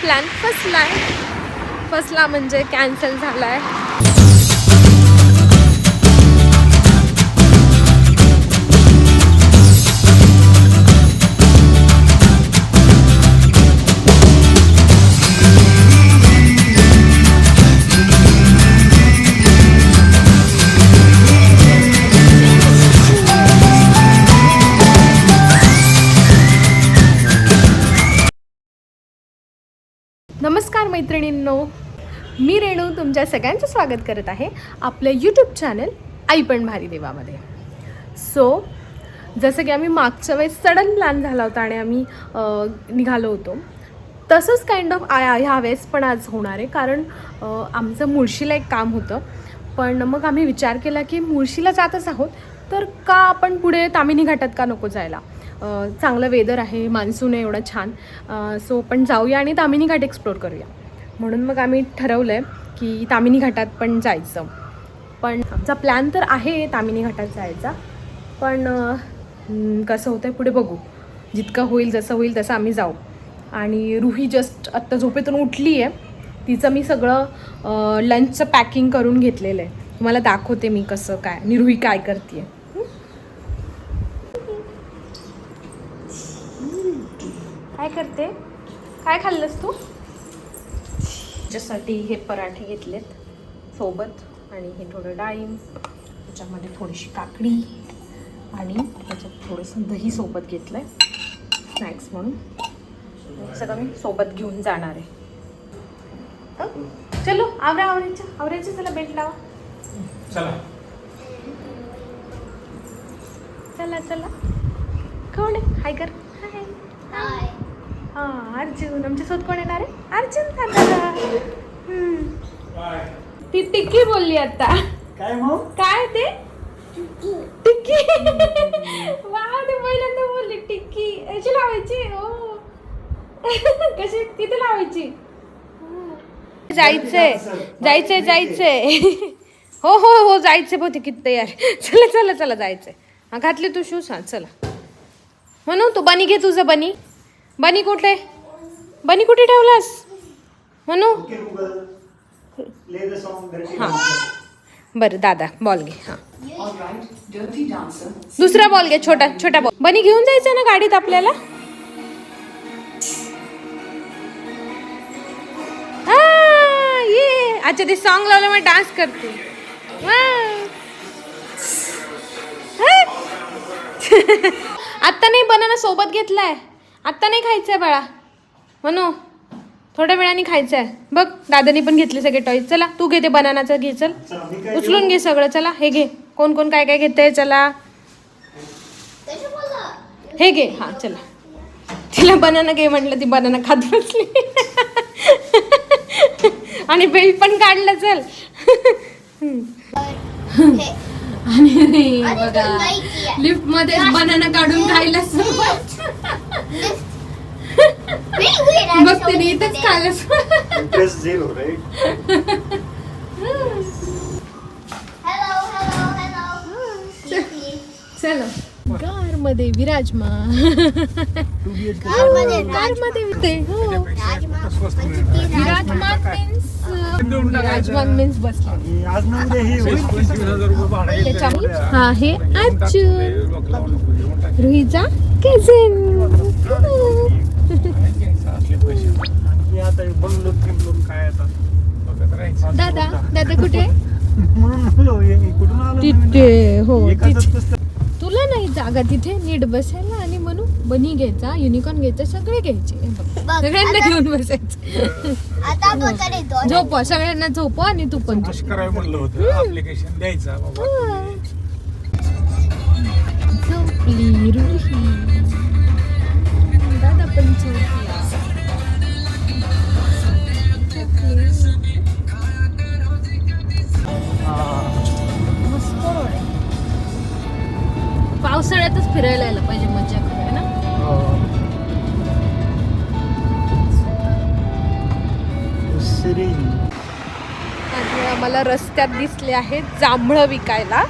Plan फसला आहे. फसला म्हणजे कॅन्सल झाला आहे नमस्कार मैत्रिणींनो. मी रेणू तुमच्या सगळ्यांचं स्वागत करत आहे आपल्या यूट्यूब चॅनल आई पण भारी देवामध्ये. सो जसं की आम्ही मागच्या वेळेस सडन प्लॅन झाला होता आणि आम्ही निघालो होतो. तसंच काइंड ऑफ आय ह्या वेळेस पण आज होणार आहे कारण आमचं मुळशीला एक काम होतं. पण मग आम्ही विचार केला की मुळशीला जातच आहोत तर का आपण पुढे तामिनी घाटात का नको जायला? चांगलं वेदर आहे मान्सून आहे एवढं छान. सो पण जाऊया आणि तामिनी घाट एक्सप्लोर करूया. म्हणून मग आम्ही ठरवलं आहे की तामिनी घाटात पण जायचं. पण आमचा प्लॅन तर आहे तामिनी घाटात जायचा. पण कसं होतं आहे पुढे बघू. जितकं होईल जसं होईल तसं आम्ही जाऊ. आणि रुही जस्ट आत्ता झोपेतून उठली आहे तिचं मी सगळं लंचचं पॅकिंग करून घेतलेलं आहे. तुम्हाला दाखवते मी कसं काय आणि रुही काय करते काय करते? काय खाल्लंस तू? त्याच्यासाठी हे पराठे घेतलेत सोबत. आणि हे थोडं डाळिंब त्याच्यामध्ये थोडीशी काकडी आणि त्याच्यात थोडंसं दही सोबत घेतलं आहे स्नॅक्स म्हणून सगळं मी सोबत घेऊन जाणार आहे? चलो आवरा आवरायचं. आवरायचं चला बेल्ट लावा. चला. चला चला. कोण आहे? हाय कर. हां अर्जुन आमच्यासोबत कोण येणार आहे? अर्जुन दादा. हम्म. ती टिक्की बोलली आता. काय मग? काय ते? टिक्की. वा ते पहिल्यांदा बोलली टिक्की. याची लावायची? ओ. कशी? तिथे लावायची. जायचंय. जायचंय जायचंय. हो हो हो जायचंय बहुतेक किती तयार. चला चला चला जायचंय. हा घातले तू शूज हा चला. म्हणू तू बनी घे तुझं बनी. बनी कुठे बनी कुठे ठेवलास? म्हणू हां. बरं दादा बॉल घे हां. दुसरा बॉल घे छोटा छोटा बॉल बनी घेऊन जायचं ना गाडीत आपल्याला? हा, ये. अच्छा ते सॉन्ग लावलं मग डान्स करते. हा. आत्ता नाही बनाना सोबत घेतलाय. आत्ता नाही खायचंय बाळा. म्हणू थोड्या वेळाने खायचंय. बघ दादानी पण घेतले सगळे टॉईज चला तू घे ते बनानाचं घे चल. उचलून घे सगळं चला. हे घे. कोण कोण काय काय घेतंय चला. हे घे. हा चला. तिला बनाना घे म्हटलं ती बनाना खात बसली. आणि बेल्ट पण काढलं चल. आणि बघा. लिफ्टमध्ये बनाना काढून खायला सुरुवात. बघ तिने इथंच खायला सुरुवात. Interest zero. चलो. कारमध्ये विराजमान कारमध्ये कारमध्ये विते हो विराजमान मीन्स विराजमान मीन्स बसले. आज हे हा अर्जुन रुहीचा कझन दादा दादा कुठे? तिथे हो तुला नाही जागा तिथे? नीट बसायला आणि म्हणून बनी घ्यायचा युनिकॉर्न घ्यायचा सगळे घ्यायचे. सगळ्यांना घेऊन बसायचं. आता झोपवा सगळ्यांना झोपवा आणि तू पण झोप. करायला म्हणलं होतं. ऍप्लिकेशन द्यायचा बाबा. झोपली रुही. रस्त्यात दिसले आहेत जांभळं विकायला.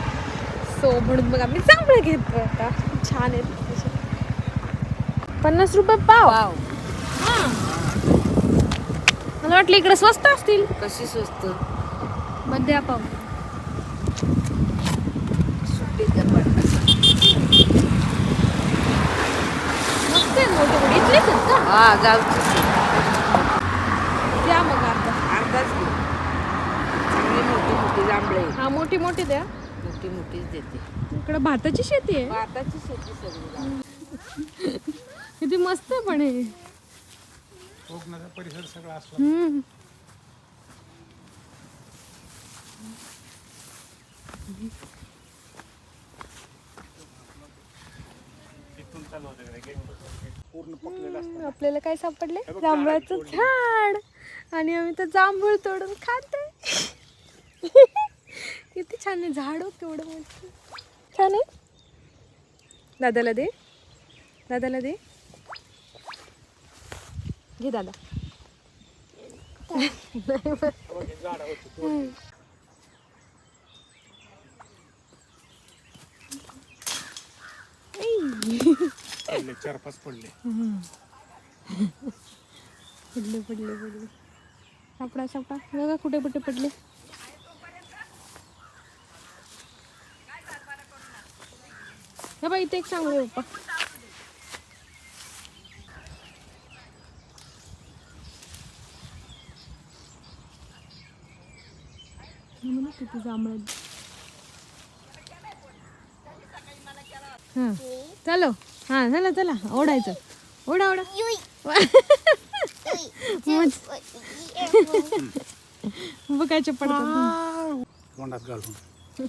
सो म्हणून मग आम्ही जांभळं घेतो आता. छान आहेत. पन्नास रुपये पाव. हां. मला वाटलं इकडे स्वस्त असतील. कशी स्वस्त? मध्ये पाव. मस्त आहे मोठे मोठे. इथलेच आहेत का? हा गावचीच आहे. द्या मग अर्धा अर्धाच घे चांगली मोठी हा. मोठी मोठी द्या. मोठी मोठीच देते. इकडे भाताची शेती आहे? भाताची शेती सगळी. किती मस्त आहे पण हे. कोकणाचा परिसर सगळा हम्म. पूर्ण पकलेलं असतं आपल्याला काय सापडले? जांभळाचं झाड. आणि आम्ही तर जांभूळ तोडून खाते किती छान आहे झाड हो केवढं मोठं. छान आहे. दादाला दे. दादाला दे. घे दादा. पडले चार पाच पडले. पडले पडले पडले. सापडा सापडा. बघा कुठे कुठे पडले. हे बघा इथे एक सांगू पप्पा. म्हणून किती जांभळं हां. चलो. हां चला चला. ओढायचं. ओढा ओढा. बघायचे तोंडात घालून.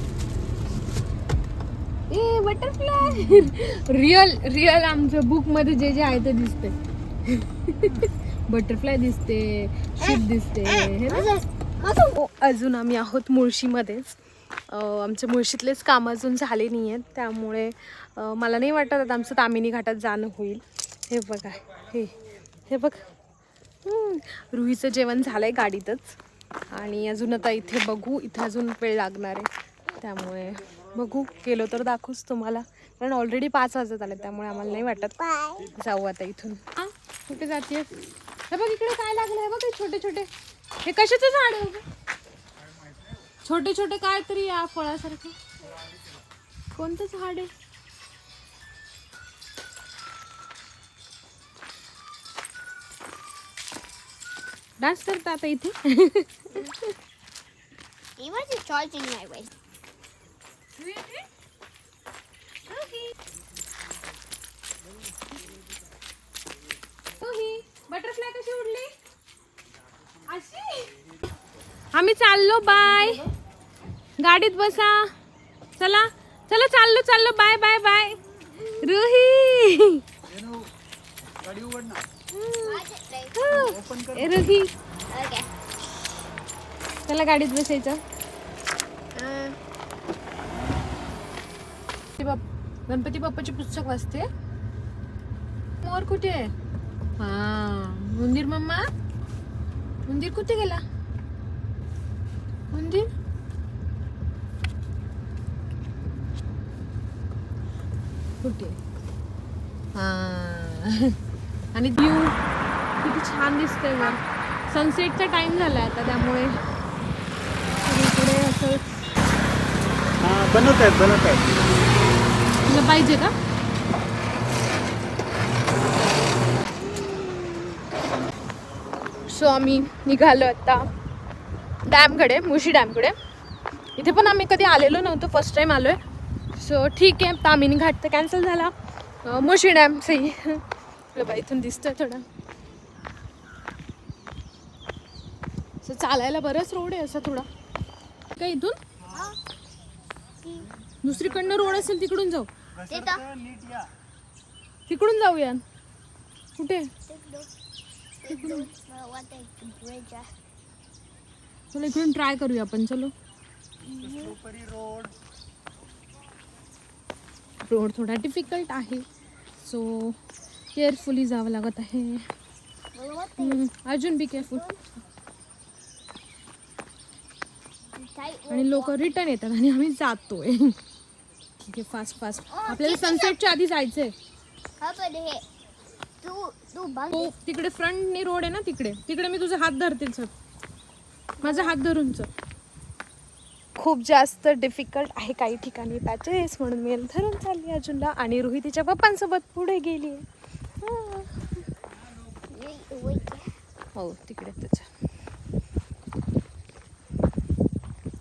ए बटरफ्लाय रिअल रिअल आमच्या बुकमध्ये जे जे आहे ते दिसते बटरफ्लाय दिसते शिप दिसते हे ना? ओ, अजून आम्ही आहोत मुळशीमध्येच. आमच्या मुळशीतलेच काम अजून झाले नाही आहेत. त्यामुळे मला नाही वाटत आता आमचं तामिनी घाटात जाणं होईल. हे बघा हे हे बघ. रुहीचं जेवण झालं आहे गाडीतच. आणि अजून आता इथे बघू इथे अजून वेळ लागणार आहे. त्यामुळे बघू गेलो तर दाखवूच तुम्हाला. कारण ऑलरेडी पाच वाजत आले त्यामुळे आम्हाला नाही वाटत. जाऊ आता इथून. आ, कुठे जाते हे बघ इकडे काय लागलं हे बघ हे छोटे छोटे. हे कशाचं झाड आहे? छोटे छोटे काय तरी या फळासारखं. कोणतं झाड आहे? डान्स करता आता इथे. आम्ही चाललो बाय. गाडीत बसा. चला चला चाललो चाललो. Bye bye bye. Ruhi. Ruhi. चला गाडीत बसायचं. गणपती बाप्पाचे गणपती पुस्तक वाचते. मोर कुठे? आहे हा मुंदिर मम्मा? मंदिर कुठे गेला? मंदिर कुठे हा आणि व्यू किती छान दिसतंय वर सनसेटचा टाइम झालाय आता त्यामुळे. सगळीकडे असं हा बनवत आहेत बनवत आहेत. तुला पाहिजे का? सो आम्ही निघालो आता. डॅमकडे मुशी डॅमकडे. इथे पण आम्ही कधी आलेलो नव्हतो फर्स्ट टाइम आलोय. सो ठीक आहे तामिनी घाट तर कॅन्सल झाला. मुशी डॅम सही बा इथून दिसतंय थोडं. असं चालायला बरंच रोड आहे असा थोडा. काय इथून? दुसरीकडनं रोड असेल तिकडून जाऊ. तिकडून जाऊया. कुठे? चलो इकडून ट्राय करूया आपण चलो. रोड रोड थोडा डिफिकल्ट आहे. सो केअरफुली जावं लागत आहे. अर्जुन बी केअरफुल आणि लोक रिटर्न येतात आणि आम्ही जातोय. ठीक आहे फास्ट फास्ट आपल्याला सनसेटच्या आधी जायचंय. बघ. हो तिकडे फ्रंटनी रोड आहे ना तिकडे. तिकडे मी तुझा हात धरते चल. माझा हात धरून चल खूप जास्त डिफिकल्ट आहे काही ठिकाणी पॅचेस म्हणून मी धरून चालली अर्जुनला आणि रोहित तिच्या पप्पांसोबत पुढे गेली. हो तिकडे त्याच्या.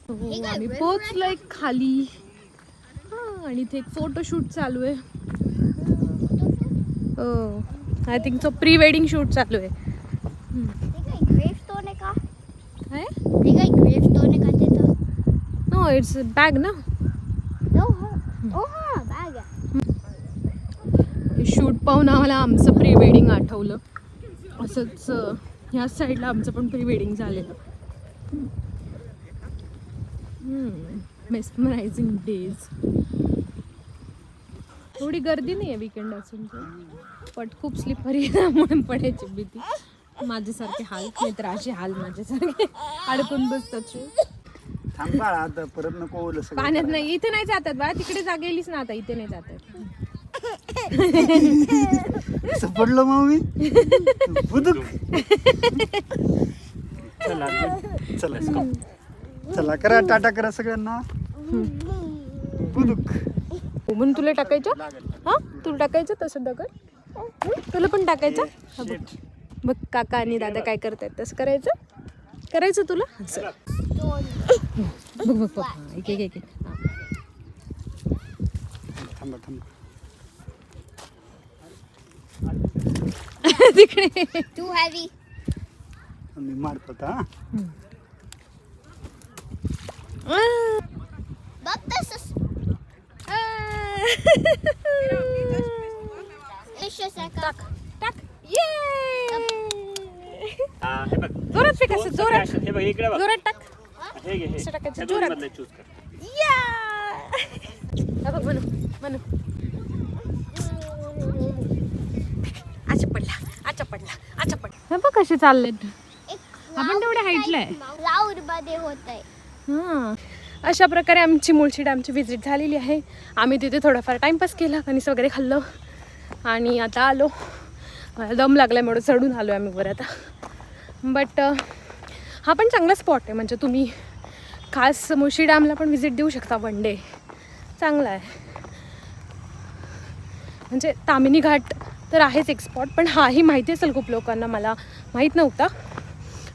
हो आम्ही पोचलोय खाली. हा आणि इथे एक फोटोशूट चालू आहे. हो आय थिंक तो प्री वेडिंग शूट चालू आहे ते काय gravestone आहे का काय ते काय gravestone आहे का तिथं नो इट्स बॅग ना हो हा हो हा बॅग हे शूट पाहून आम्हाला आमचं प्री वेडिंग आठवलं. असंच अं, ह्याच साईडला आमचं पण प्री वेडिंग झालेलं मेस्मरायझिंग डेज थोडी गर्दी नाही आहे विकेंड असून तर. पण खूप स्लिपरी त्यामुळे पडायची भीती. माझ्यासारखे हाल मित्राचे हाल माझ्यासारखे. अडकून बसतात थांब बाळा आता परत नको ओलं सगळं पाण्यात नाही इथे नाही जातात बा. तिकडे जा गेलीच ना आता इथे नाही जातात. असं पडलो मग मी. बुदुक. चला चला चला. करा टाटा करा सगळ्यांना. बुदुक. म्हणून तुला टाकायचं? हा? तुला टाकायचं तसं दगड? तुला पण टाकायचं? हा, बघ. बघ काका आणि दादा काय करतायत. तसं करायचं? करायचं तुला. बघ बघ बघ. हा, एक एक एक. हा. थांबा थांबा. तिकडे. Too heavy. मी मारतो आता हा बघ तसंच Vicious आहे का टाक ये जोरात फेक असं दोन जोरात. हे जोरात टाक. हे घे हे. ह्या जोरात. चूज कर. या हा बघ म्हणू म्हणू आचा पडला आचा पडला आचा पडला. हे बघ कसे चाललेत. आपण तेवढ्या हाईटला आहे. होत आहे हां. अशा प्रकारे आमची मुळशी डॅमची व्हिजिट झालेली आहे. आम्ही तिथे थोडाफार टाईमपास केला कणीस वगैरे खाल्लं. आणि आता आलो. मला दम लागल्यामुळे चढून आलो आम्ही वर आता. बट हा पण चांगला स्पॉट आहे. म्हणजे तुम्ही खास मुळशी डॅमला पण व्हिजिट देऊ शकता वन डे चांगला आहे. म्हणजे तामिनी घाट तर आहेच एक स्पॉट पण हाही माहिती असेल खूप लोकांना मला माहीत नव्हता.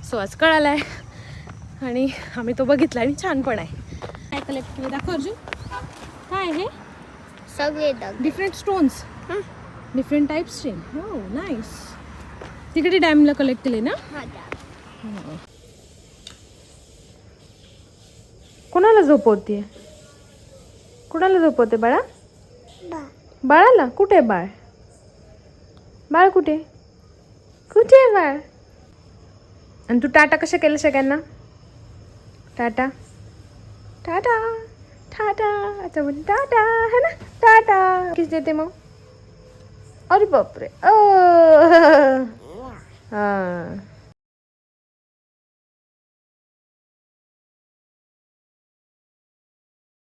सो आज कळाला आहे आणि आम्ही तो बघितला आणि छान पण आहे. काय कलेक्ट केलं. दाखव अर्जुन. काय आहे सगळे डिफरंट स्टोन्स डिफरंट टाईप्सचे हो नाईस तिकडे डॅमला कलेक्ट केले ना हा dam. कोणाला झोपवते कोणाला झोपवते बाळा? बाळाला? कुठे बाळ? बाळ कुठे? कुठे आहे बाळ? आणि तू टाटा कशा केलं सगळ्यांना? टाटा. टाटा. टाटा. आता म्हण टाटा. है ना? टाटा. किस देते मग? अरे बापरे. अ.